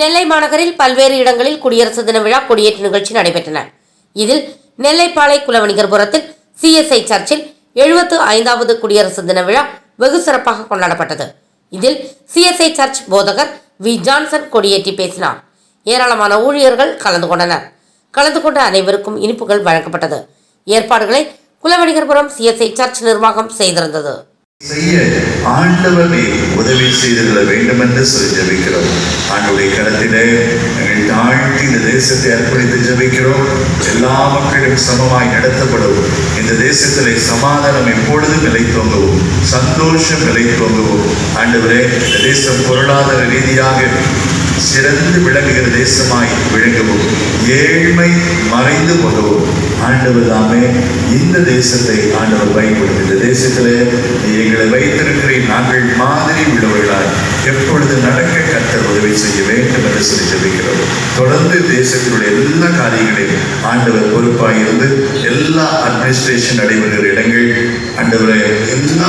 நெல்லை மாநகரில் பல்வேறு இடங்களில் குடியரசு தின விழா கொடியேற்ற நிகழ்ச்சி நடைபெற்றன. இதில் நெல்லைப்பாளை குலவணிகர்புரத்தில் சிஎஸ்ஐ சர்ச்சில் எழுபத்து ஐந்தாவது குடியரசு தின விழா வெகு சிறப்பாக கொண்டாடப்பட்டது. இதில் சிஎஸ்ஐ சர்ச் போதகர் வி. ஜான்சன் கொடியேற்றி பேசினார். ஏராளமான ஊழியர்கள் கலந்து கொண்டனர். கலந்து கொண்ட அனைவருக்கும் இனிப்புகள் வழங்கப்பட்டது. ஏற்பாடுகளை குலவணிகர்புரம் சிஎஸ்ஐ சர்ச் நிர்வாகம் செய்திருந்தது. செய்ய ஆண்டவர் உதவி செய்துள்ள வேண்டும் என்று சொல்லி ஜபிக்கிறோம். ஆண்டுடைய கரத்திலே எங்கள் தாழ்த்தி இந்த தேசத்தை அர்ப்பணித்து ஜபிக்கிறோம். எல்லா மக்களும் சமமாய் நடத்தப்படவும் இந்த தேசத்திலே சமாதானம் எப்பொழுதும் நிலைத்தோங்கவும் சந்தோஷம் நிலைத்தோங்கவும். ஆண்டவரே இந்த தேசம் பொருளாதார ரீதியாக சிறந்து விளங்குகிற தேசமாய் விளங்கவும் ஏழ்மை மறைந்து கொண்டோம். ஆண்டவர் தாமே இந்த தேசத்தை ஆண்டவர் பயன்படுத்தி இந்த தேசத்தில் எங்களை வைத்திருக்கிறேன் நாங்கள் மாதிரி உள்ளவர்களால் எப்பொழுது நடக்க கத்தர் உதவி செய்ய வேண்டும் என்று சொல்லி ஜெபிக்கிறோம். தொடர்ந்து தேசத்தினுடைய எல்லா காரியங்களையும் ஆண்டவர் பொறுப்பாய் இருந்து எல்லா அட்மினிஸ்ட்ரேஷன் நடைபெறுகிற இடங்கள் ஆண்டவரை எல்லா